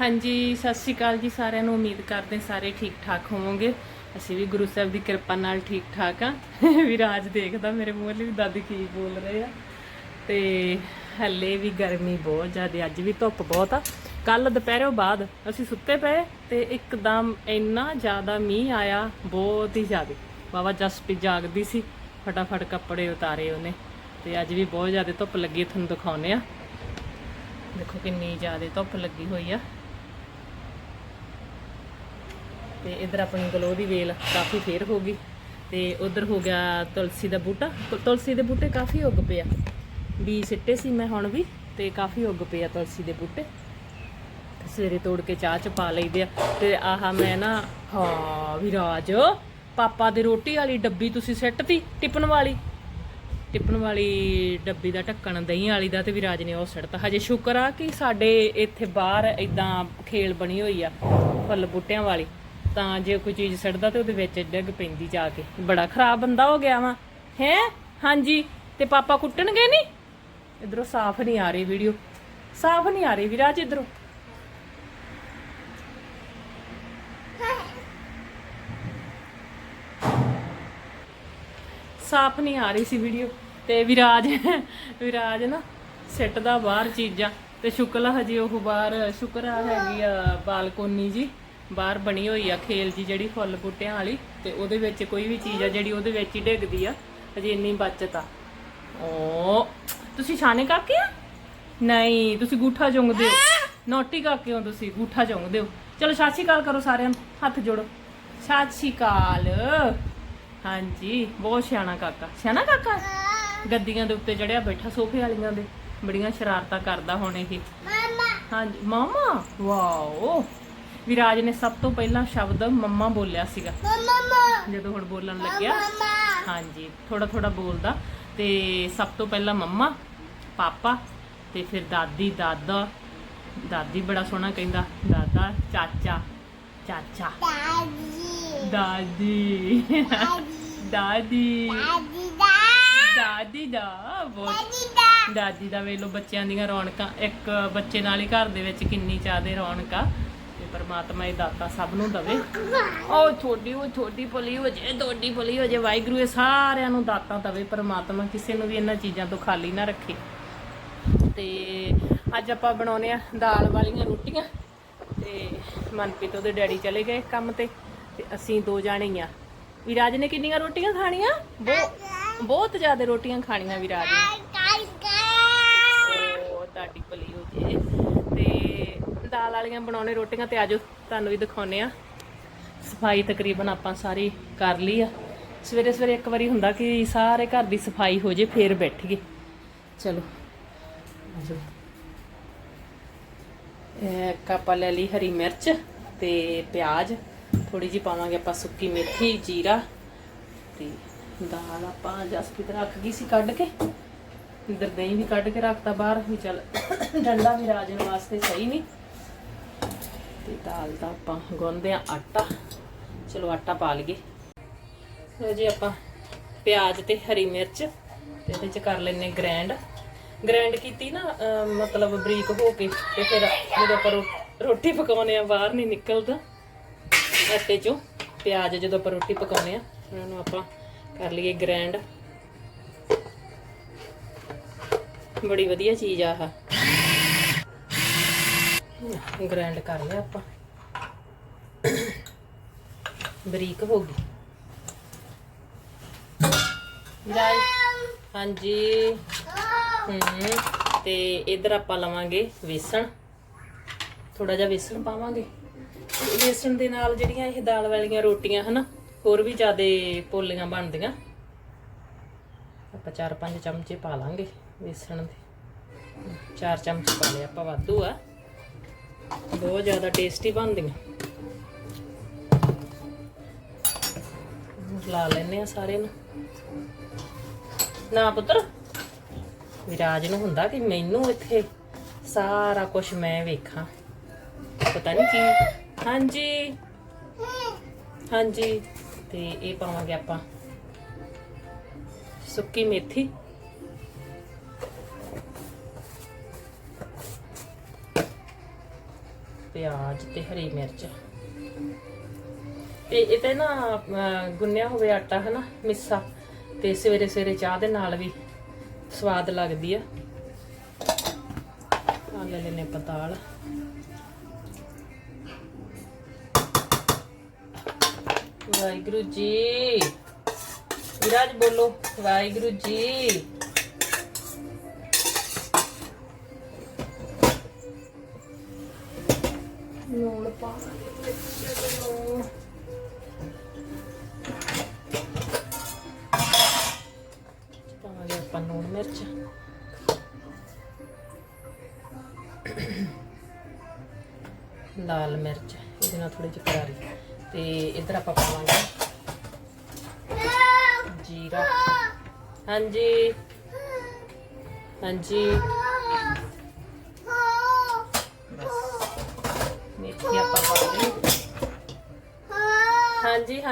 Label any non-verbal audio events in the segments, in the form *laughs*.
ਹਾਂਜੀ, ਸਤਿ ਸ਼੍ਰੀ ਅਕਾਲ ਜੀ ਸਾਰਿਆਂ ਨੂੰ। ਉਮੀਦ ਕਰਦੇ ਸਾਰੇ ਠੀਕ ਠਾਕ ਹੋਵੋਗੇ। ਅਸੀਂ ਵੀ ਗੁਰੂ ਸਾਹਿਬ ਦੀ ਕਿਰਪਾ ਨਾਲ ਠੀਕ ਠਾਕ ਆ *laughs* ਵਿਰਾਜ ਦੇਖਦਾ ਮੇਰੇ ਮੂੰਹ ਲਈ ਵੀ ਦਾਦੀ ਕੀ ਬੋਲ ਰਹੇ ਆ। ਤੇ ਹੱਲੇ ਵੀ ਗਰਮੀ ਬਹੁਤ ਜ਼ਿਆਦਾ, ਅੱਜ ਵੀ ਧੁੱਪ ਬਹੁਤ ਆ। ਕੱਲ ਦੁਪਹਿਰੋਂ ਬਾਅਦ ਅਸੀਂ ਸੁੱਤੇ ਪਏ ਤੇ ਇੱਕਦਮ ਇੰਨਾ ਜ਼ਿਆਦਾ ਮੀਂਹ ਆਇਆ, ਬਹੁਤ ਹੀ ਜ਼ਿਆਦਾ। ਬਾਬਾ ਜਸਪੀ ਜਾਗਦੀ ਸੀ, ਫਟਾਫਟ ਕੱਪੜੇ ਉਤਾਰੇ ਉਹਨੇ ਤੇ ਅੱਜ ਵੀ ਬਹੁਤ ਜ਼ਿਆਦਾ ਧੁੱਪ ਲੱਗੀ, ਤੁਹਾਨੂੰ ਦਿਖਾਉਨੇ ਆ ਦੇਖੋ ਕਿੰਨੀ ਜ਼ਿਆਦਾ ਧੁੱਪ ਲੱਗੀ ਹੋਈ ਆ। ਤੇ ਇਧਰ ਆਪਣੀ ਗਲੋ ਦੀ ਵੇਲ ਕਾਫੀ ਫੇਰ ਹੋ ਗਈ ਤੇ ਉਧਰ ਹੋ ਗਿਆ ਤੁਲਸੀ ਦਾ ਬੂਟਾ। ਤੁਲਸੀ ਦੇ ਬੂਟੇ ਕਾਫੀ ਉੱਗ ਪਿਆ ਆ। ਵੀ ਸਿੱਟੇ ਸੀ ਮੈਂ ਹੁਣ ਵੀ ਤੇ ਕਾਫੀ ਉੱਗ ਪਿਆ ਤੁਲਸੀ ਦੇ ਬੂਟੇ। ਸਵੇਰੇ ਤੋੜ ਕੇ ਚਾਹ ਚ ਪਾ ਲਈਦੇ ਆ। ਤੇ ਆਹਾ ਮੈਂ ਨਾ, ਹਾਂ ਵਿਰਾਜ ਪਾਪਾ ਦੇ ਰੋਟੀ ਵਾਲੀ ਡੱਬੀ ਤੁਸੀਂ ਸਿੱਟਤੀ, ਟਿਪਣ ਵਾਲੀ? ਟਿਪਣ ਵਾਲੀ ਡੱਬੀ ਦਾ ਢੱਕਣ, ਦਹੀਂ ਵਾਲੀ ਦਾ ਤੇ ਵਿਰਾਜ ਨੇ ਉਹ ਸਿੱਟਤਾ। ਹਜੇ ਸ਼ੁਕਰ ਆ ਕਿ ਸਾਡੇ ਇੱਥੇ ਬਾਹਰ ਇਦਾਂ ਖੇਲ ਬਣੀ ਹੋਈ ਆ, ਫੁੱਲ ਬੂਟਿਆਂ ਵਾਲੀ। ਤਾਂ ਜੇ ਕੋਈ ਚੀਜ਼ ਸਿੱਟਦਾ ਤੇ ਉਹਦੇ ਵਿੱਚ ਡਿੱਗ ਪੈਂਦੀ ਜਾ ਕੇ। ਬੜਾ ਖਰਾਬ ਬੰਦਾ ਹੋ ਗਿਆ ਵਾ। ਹੈ? ਹਾਂਜੀ। ਤੇ ਪਾਪਾ ਕੁੱਟਣਗੇ ਨਹੀਂ ਇਧਰੋਂ ਸਾਫ਼ ਨਹੀਂ ਆ ਰਹੀ ਵੀਡੀਓ। ਸਾਫ਼ ਨਹੀਂ ਆ ਰਹੀ ਵਿਰਾਜ ਇਧਰੋਂ। ਸਾਫ਼ ਨਹੀਂ ਆ ਰਹੀ ਸੀ ਵੀਡੀਓ। ਤੇ ਵਿਰਾਜ ਵਿਰਾਜ ਨਾ ਸਿੱਟ ਦਾ ਬਾਹਰ ਚੀਜ਼ਾਂ। ਤੇ ਸ਼ੁਕਲ ਹਜੇ ਉਹ ਬਾਹਰ, ਸ਼ੁਕਰ ਆ ਹੈਗੀ ਆ ਬਾਲਕੋਨੀ ਜੀ। ਬਾਹਰ ਬਣੀ ਹੋਈ ਆ ਖੇਲ ਜੀ ਜਿਹੜੀ ਫੁੱਲ ਬੂਟਿਆਂ ਵਾਲੀ ਤੇ ਉਹਦੇ ਵਿੱਚ ਕੋਈ ਵੀ ਚੀਜ਼ ਆ ਜਿਹੜੀ ਉਹਦੇ ਵਿੱਚ ਹੀ ਡਿੱਗਦੀ ਆ ਹਜੇ ਇੰਨੀ ਬਚਤ ਆ। ਓ ਤੁਸੀਂ ਛਾਣੇ ਕਾਕੇ ਆ? ਨਹੀਂ ਤੁਸੀਂ ਗੂਠਾ ਚੁੰਗਦੇ ਹੋ ਨੋਟੀ ਕਾਕੇ ਹੋ ਤੁਸੀਂ ਗੂਠਾ ਚੁੰਗਦੇ ਹੋ ਚਲੋ ਸਤਿ ਸ਼੍ਰੀ ਅਕਾਲ ਕਰੋ ਸਾਰਿਆਂ ਨੂੰ ਹੱਥ ਜੋੜੋ। ਸਤਿ ਸ਼੍ਰੀ ਅਕਾਲ। ਹਾਂਜੀ ਬਹੁਤ ਸਿਆਣਾ ਕਾਕਾ। ਸਿਆਣਾ ਕਾਕਾ? ਗੱਦੀਆਂ ਦੇ ਉੱਤੇ ਚੜਿਆ ਬੈਠਾ ਸੋਫੇ ਵਾਲੀਆਂ ਦੇ। ਬੜੀਆਂ ਸ਼ਰਾਰਤਾਂ ਕਰਦਾ ਹੁਣ ਇਹ। ਹਾਂਜੀ ਮਾਮਾ? ਵਾਓ। ਵਿਰਾਜ ਨੇ ਸਭ ਤੋਂ ਪਹਿਲਾਂ ਸ਼ਬਦ ਮੰਮਾ ਬੋਲਿਆ ਸੀਗਾ। ਜਦੋਂ ਹੁਣ ਬੋਲਣ ਲੱਗਿਆ। ਹਾਂਜੀ ਥੋੜਾ ਥੋੜਾ ਬੋਲਦਾ। ਤੇ ਸਭ ਤੋਂ ਪਹਿਲਾਂ ਮੰਮਾ ਪਾਪਾ ਤੇ ਫਿਰ ਦਾਦੀ ਦਾਦਾ। ਦਾਦੀ ਬੜਾ ਸੋਹਣਾ ਕਹਿੰਦਾ ਦਾਦਾ ਚਾਚਾ ਚਾਚਾ। ਦਾਦੀ। ਦਾਦੀ। ਦਾਦੀ ਦਾ ਬਹੁਤ। ਦਾਦੀ ਦਾ। ਵੇਲੋ ਬੱਚਿਆਂ ਦੀਆਂ ਰੌਣਕਾਂ। ਇੱਕ ਬੱਚੇ ਨਾਲ ਹੀ ਘਰ ਦੇ ਵਿੱਚ ਕਿੰਨੀ ਚਾਹਦੇ ਰੌਣਕਾਂ ਪਰਮਾਤਮਾ ਇਹ ਦਾਤਾ ਸਭ ਨੂੰ ਦਵੇ। ਉਹ ਛੋਟੀ ਉਹ ਛੋਟੀ ਭਲੀ ਹੋ ਜੇ ਦੋਡੀ ਭਲੀ ਹੋ ਜੇ ਵਾਹਿਗੁਰੂ ਇਹ ਸਾਰਿਆਂ ਨੂੰ ਦਾਤਾ ਦਵੇ ਪਰਮਾਤਮਾ ਕਿਸੇ ਨੂੰ ਵੀ ਇਹਨਾਂ ਚੀਜ਼ਾਂ ਤੋਂ ਖਾਲੀ ਨਾ ਰੱਖੇ। ਤੇ ਅੱਜ ਆਪਾਂ ਬਣਾਉਨੇ ਆ ਦਾਲ ਵਾਲੀਆਂ ਰੋਟੀਆਂ। ਤੇ ਮਨਪ੍ਰੀਤ ਉਹਦੇ ਡੈਡੀ ਚਲੇ ਗਏ ਕੰਮ ਤੇ ਤੇ ਅਸੀਂ ਦੋ ਜਾਣੇ ਆ। ਵਿਰਾਜ ਨੇ ਕਿੰਨੀਆਂ ਰੋਟੀਆਂ ਖਾਣੀਆਂ? ਬਹੁਤ ਬਹੁਤ ਜ਼ਿਆਦਾ ਰੋਟੀਆਂ ਖਾਣੀਆਂ ਵਿਰਾਜ ਨੇ। ਉਹ ਤੁਹਾਡੀ ਦਾਲ ਵਾਲੀਆਂ ਬਣਾਉਣੇ ਰੋਟੀਆਂ ਤੇ ਆਜੋ ਤੁਹਾਨੂੰ ਵੀ ਦਿਖਾਉਨੇ ਆ ਸਫ਼ਾਈ ਤਕਰੀਬਨ ਆਪਾਂ ਸਾਰੀ ਕਰ ਲਈ ਆ। ਸਵੇਰੇ ਸਵੇਰੇ ਇੱਕ ਵਾਰੀ ਹੁੰਦਾ ਕਿ ਸਾਰੇ ਘਰ ਦੀ ਸਫ਼ਾਈ ਹੋ ਜੇ, ਫੇਰ ਬੈਠੀਏ। ਚਲੋ, ਆਜੋ। ਇਹ ਕਾਪਾ ਲੈ ਲਈ ਹਰੀ ਮਿਰਚ ਤੇ ਪਿਆਜ਼। ਥੋੜੀ ਜਿਹੀ ਪਾਵਾਂਗੇ ਆਪਾਂ ਸੁੱਕੀ ਮੇਥੀ, ਜੀਰਾ ਤੇ ਦਾਲ ਆਪਾਂ ਜਸਪੀਤ ਰੱਖ ਗਈ ਸੀ ਕੱਢ ਕੇ। ਇੱਧਰ ਦਹੀਂ ਵੀ ਕੱਢ ਕੇ ਰੱਖਤਾ ਬਾਹਰ ਵੀ ਚੱਲ ਡੰਡਾ ਵੀ ਰਾਜਨ ਵਾਸਤੇ ਸਹੀ ਨਹੀਂ। ਤੇ ਦਾਲ ਦਾ ਆਪਾਂ ਗੁੰਨਦੇ ਆ ਆਟਾ। ਚਲੋ ਆਟਾ ਪਾ ਲਈਏ। ਲਓ ਜੀ ਆਪਾਂ ਪਿਆਜ਼ ਤੇ ਹਰੀ ਮਿਰਚ ਤੇ ਇਹਦੇ ਚ ਕਰ ਲੈਨੇ ਗ੍ਰੈਂਡ। ਗ੍ਰੈਂਡ ਕੀਤੀ ਨਾ ਮਤਲਬ ਬਰੀਕ ਹੋ ਕੇ ਤੇ ਫਿਰ ਜਦੋਂ ਆਪਾਂ ਰੋ- ਰੋਟੀ ਪਕਾਉਨੇ ਆ ਬਾਹਰ ਨਹੀਂ ਨਿਕਲਦਾ। ਆਟੇ ਚੋਂ ਪਿਆਜ਼ ਜਦੋਂ ਆਪਾਂ ਰੋਟੀ ਪਕਾਉਨੇ ਆ ਉਹਨਾਂ ਨੂੰ ਆਪਾਂ ਕਰ ਲਈਏ ਗ੍ਰੈਂਡ। ਬੜੀ ਵਧੀਆ ਚੀਜ਼ ਆ ਆਹ। ਗ੍ਰੈਂਡ ਕਰ ਲਿਆ ਆਪਾਂ। ਬਰੀਕ ਹੋ ਗਈ। ਜਾਈ ਹਾਂਜੀ। ਹੂੰ, ਤੇ ਇਧਰ ਆਪਾਂ ਲਵਾਂਗੇ ਵੇਸਣ। ਥੋੜਾ ਜਿਹਾ ਵੇਸਣ ਪਾਵਾਂਗੇ। ਵੇਸਣ ਦੇ ਨਾਲ ਜਿਹੜੀਆਂ ਇਹ ਦਾਲ ਵਾਲੀਆਂ ਰੋਟੀਆਂ, ਹਨਾ, ਹੋਰ ਵੀ ਜ਼ਿਆਦਾ ਪੋਲੀਆਂ ਬਣਦੀਆਂ। ਆਪਾਂ 4-5 ਚਮਚੇ ਪਾ ਲਾਂਗੇ ਵੇਸਣ ਦੇ। ਚਾਰ ਚਮਚ ਪਾ ਲਿਆ ਆਪਾਂ ਵਾਧੂ ਆ। ਬਹੁਤ ਜ਼ਿਆਦਾ ਟੇਸਟੀ ਬਣਦੀਆਂ। ਲਾ ਲੈਨੇ ਆ ਸਾਰੇ ਨੂੰ। ਨਾ ਪੁੱਤਰ ਵਿਰਾਜ ਨੂੰ ਹੁੰਦਾ ਕਿ ਮੈਨੂੰ ਇੱਥੇ ਸਾਰਾ ਕੁਝ ਮੈਂ ਵੇਖਾਂ। ਪਤਾ ਨਹੀਂ ਕੀ। ਹਾਂਜੀ। ਹਾਂਜੀ। ਤੇ ਇਹ ਪਾਵਾਂਗੇ ਆਪਾਂ ਸੁੱਕੀ ਮੇਥੀ। ਪਿਆਜ਼ ਤੇ ਹਰੀ ਮਿਰਚ। ਤੇ ਇਹ ਤੇ ਨਾ ਗੁੰਨਿਆ ਹੋਵੇ ਆਟਾ, ਹਨਾ ਨਾ ਮਿੱਸਾ। ਤੇ ਸਵੇਰੇ ਸਵੇਰੇ ਚਾਹ ਦੇ ਨਾਲ ਵੀ ਸਵਾਦ ਲੱਗਦੀ ਆ। ਆ ਲੈ ਲੈਨੇ ਪਤਾਲ। ਵਾਹਿਗੁਰੂ ਜੀ। ਵਿਰਾਜ ਬੋਲੋ, ਵਾਹਿਗੁਰੂ ਜੀ। ਲੂਣ ਪਾ ਪਾਵਾਂਗੇ ਆਪਾਂ ਲੂਣ ਮਿਰਚ ਲਾਲ ਮਿਰਚ, ਇਹਦੇ ਨਾਲ ਥੋੜੀ ਜਿਹੀ ਕਰਾਰੀ ਤੇ ਇਧਰ ਆਪਾਂ ਪਾਵਾਂਗੇ ਜੀਰਾ। ਹਾਂਜੀ। ਹਾਂਜੀ।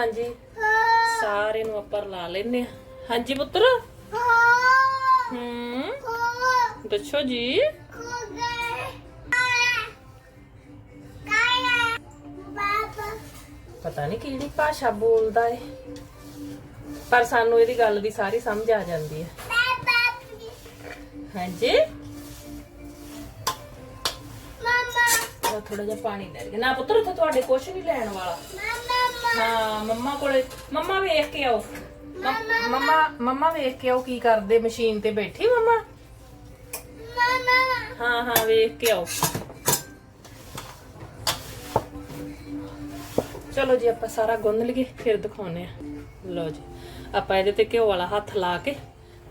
ਹਾਂਜੀ। ਸਾਰੇ ਨੂੰ ਆਪਾਂ ਲਾ ਲੈਨੇ ਆ ਹਾਂਜੀ ਪੁੱਤਰ? ਹੂੰ। ਦੱਸੋ ਜੀ। ਪਤਾ ਨਹੀਂ ਕਿਹੜੀ ਭਾਸ਼ਾ ਬੋਲਦਾ ਏ। ਪਰ ਸਾਨੂੰ ਇਹਦੀ ਗੱਲ ਦੀ ਸਾਰੀ ਸਮਝ ਆ ਜਾਂਦੀ ਹੈ। ਹਾਂਜੀ। ਉਹ ਥੋੜਾ ਜਿਹਾ ਪਾਣੀ ਲੈ ਗਿਆ ਨਾ ਪੁੱਤਰ ਉੱਥੇ ਤੁਹਾਡੇ ਕੁਛ ਨਹੀਂ ਲੈਣ ਵਾਲਾ। ਹਾਂ, ਮੰਮਾ ਕੋਲੇ, ਮੰਮਾ ਵੇਖ ਕੇ ਆਓ। ਮੰਮ- ਮੰਮਾ ਮੰਮਾ ਵੇਖ ਕੇ ਆਓ ਕੀ ਕਰਦੇ ਮਸ਼ੀਨ ਤੇ ਬੈਠੀ ਮੰਮਾ? ਹਾਂ ਹਾਂ, ਵੇਖ ਕੇ ਆਓ। ਚਲੋ ਜੀ, ਆਪਾਂ ਸਾਰਾ ਗੁੰਨ ਲਈਏ, ਫਿਰ ਦਿਖਾਉਨੇ ਆ ਲਓ ਜੀ, ਆਪਾਂ ਇਹਦੇ ਤੇ ਘਿਓ ਵਾਲਾ ਹੱਥ ਲਾ ਕੇ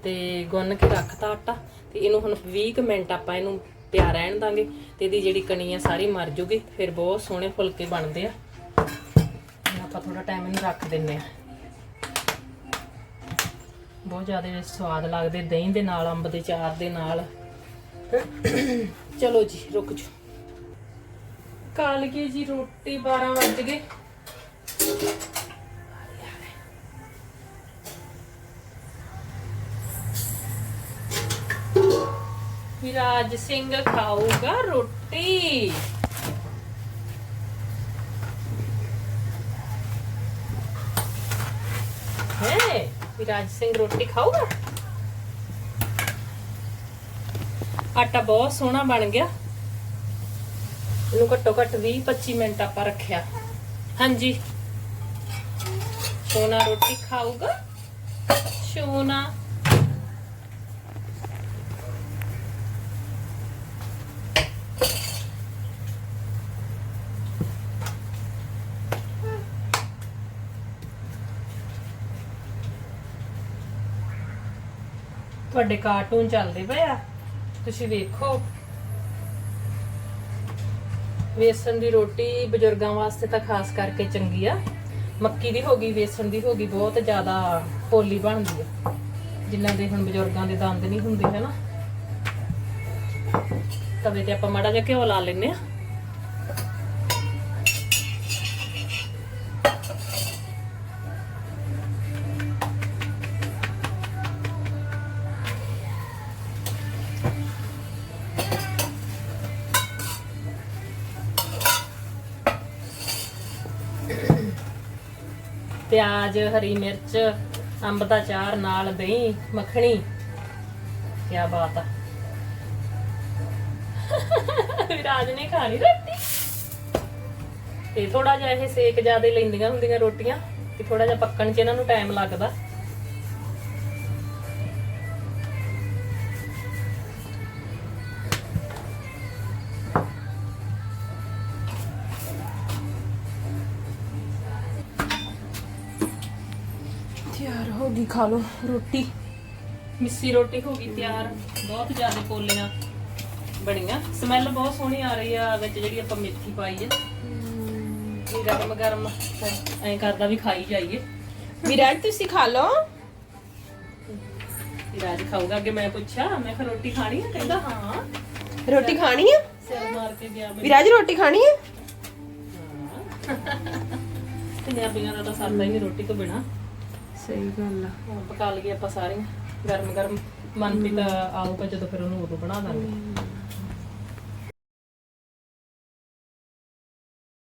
ਤੇ ਗੁੰਨ ਕੇ ਰੱਖਤਾ ਆਟਾ ਤੇ ਇਹਨੂੰ ਹੁਣ 20 ਕੁ ਮਿੰਟ ਆਪਾਂ ਇਹਨੂੰ ਪਿਆ ਰਹਿਣ ਦਾਂਗੇ ਤੇ ਇਹਦੀ ਜਿਹੜੀ ਕਣੀ ਆ ਸਾਰੀ ਮਰ ਜੂਗੀ, ਫਿਰ ਬਹੁਤ ਸੋਹਣੇ ਫੁਲਕੇ ਬਣਦੇ ਆ। ਆਪਾਂ ਥੋੜਾ ਟਾਈਮ ਇਹਨੂੰ ਰੱਖ ਦਿੰਨੇ ਆ ਬਹੁਤ ਜ਼ਿਆਦਾ ਸਵਾਦ ਲੱਗਦੇ ਦਹੀਂ ਦੇ ਨਾਲ, ਅੰਬ ਦੇ ਚਾਰ ਦੇ ਨਾਲ। ਚਲੋ ਜੀ, ਰੁਕ ਜਾ ਕਾਲ ਗਈ ਜੀ, ਰੋਟੀ 12 ਵੱਜ ਗਏ। ਵਿਰਾਜ ਸਿੰਘ ਖਾਊਗਾ ਰੋਟੀ। ਹੈ। ਵਿਰਾਜ ਸਿੰਘ ਰੋਟੀ ਖਾਊਗਾ? ਆਟਾ ਬਹੁਤ ਸੋਹਣਾ ਬਣ ਗਿਆ। ਇਹਨੂੰ ਘੱਟੋ ਘੱਟ 20 25 ਮਿੰਟ ਆਪਾਂ ਰੱਖਿਆ। ਹਾਂਜੀ। ਸੋਨਾ ਰੋਟੀ ਖਾਊਗਾ? ਸੋਨਾ। ਤੁਹਾਡੇ ਕਾਰਟੂਨ ਚੱਲਦੇ ਪਏ ਆ। ਤੁਸੀਂ ਵੇਖੋ। ਵੇਸਣ ਦੀ ਰੋਟੀ ਬਜ਼ੁਰਗਾਂ ਵਾਸਤੇ ਤਾਂ ਖਾਸ ਕਰਕੇ ਚੰਗੀ ਆ। ਮੱਕੀ ਦੀ ਹੋ ਗਈ, ਵੇਸਣ ਦੀ ਹੋ ਗਈ, ਬਹੁਤ ਜ਼ਿਆਦਾ ਪੋਲੀ ਬਣਦੀ ਆ। ਜਿਨ੍ਹਾਂ ਦੇ ਹੁਣ ਬਜ਼ੁਰਗਾਂ ਦੇ ਦੰਦ ਨਹੀਂ ਹੁੰਦੇ, ਹਨਾ। ਤਵੇ ਤੇ ਆਪਾਂ ਮਾੜਾ ਜਿਹਾ ਘਿਓ ਲਾ ਲੈਨੇ ਆ। ਪਿਆਜ਼, ਹਰੀ ਮਿਰਚ, ਅੰਬ ਦਾ ਚਾਰ, ਨਾਲ ਦਹੀਂ, ਮੱਖਣੀ। ਕੀ ਬਾਤ ਆ। ਵਿਰਾਜ ਨੇ ਖਾਣੀ ਰੋਟੀ। ਤੇ ਥੋੜਾ ਜਿਹਾ ਇਹ ਸੇਕ ਜ਼ਿਆਦਾ ਲੈਂਦੀਆਂ ਹੁੰਦੀਆਂ ਰੋਟੀਆਂ, ਤੇ ਥੋੜਾ ਜਿਹਾ ਪੱਕਣ 'ਚ ਇਹਨਾਂ ਨੂੰ ਟਾਈਮ ਲੱਗਦਾ। ਖਾ ਲਓ ਰੋਟੀ। ਮਿੱਸੀ ਰੋਟੀ ਹੋ ਗਈ ਤਿਆਰ। ਬਹੁਤ ਜ਼ਿਆਦਾ ਪੋਲੀਆਂ ਬਣੀਆਂ। ਸਮੈਲ ਬਹੁਤ ਸੋਹਣੀ ਆ ਰਹੀ ਆ ਵਿੱਚ ਜਿਹੜੀ ਆਪਾਂ ਮੇਥੀ ਪਾਈ ਹੈ। ਇਹ ਗਰਮ ਗਰਮ। ਐਂ ਕਰਦਾ ਵੀ ਖਾਈ ਜਾਈਏ। ਵਿਰਾਜ ਤੁਸੀਂ ਖਾ ਲਓ। ਰਾਜ ਖਾਊਗਾ। ਅੱਗੇ ਮੈਂ ਪੁੱਛਿਆ ਮੈਂ ਕਿਹਾ ਰੋਟੀ ਖਾਣੀ ਹੈ ਕਹਿੰਦਾ ਹਾਂ। ਰੋਟੀ ਖਾਣੀ ਹੈ ਸਿਰ ਮਾਰ ਕੇ ਗਿਆ ਮੈਨੂੰ। ਵਿਰਾਜ ਰੋਟੀ ਖਾਣੀ ਹੈ। ਪੰਜਾਬੀਆਂ ਦਾ ਤਾਂ ਸਰਦਾ ਹੀ ਨਹੀਂ ਰੋਟੀ ਤੋਂ ਬਿਨਾ। ਸਹੀ ਗੱਲ ਆ। ਹੁਣ ਪਕਾ ਲਈਏ ਆਪਾਂ ਸਾਰੀਆਂ। ਗਰਮ ਗਰਮ ਮਨਪ੍ਰੀਤ ਆਊਗਾ ਜਦੋਂ ਫਿਰ ਉਹਨੂੰ ਉਦੋਂ ਬਣਾ ਦਾਂਗੇ।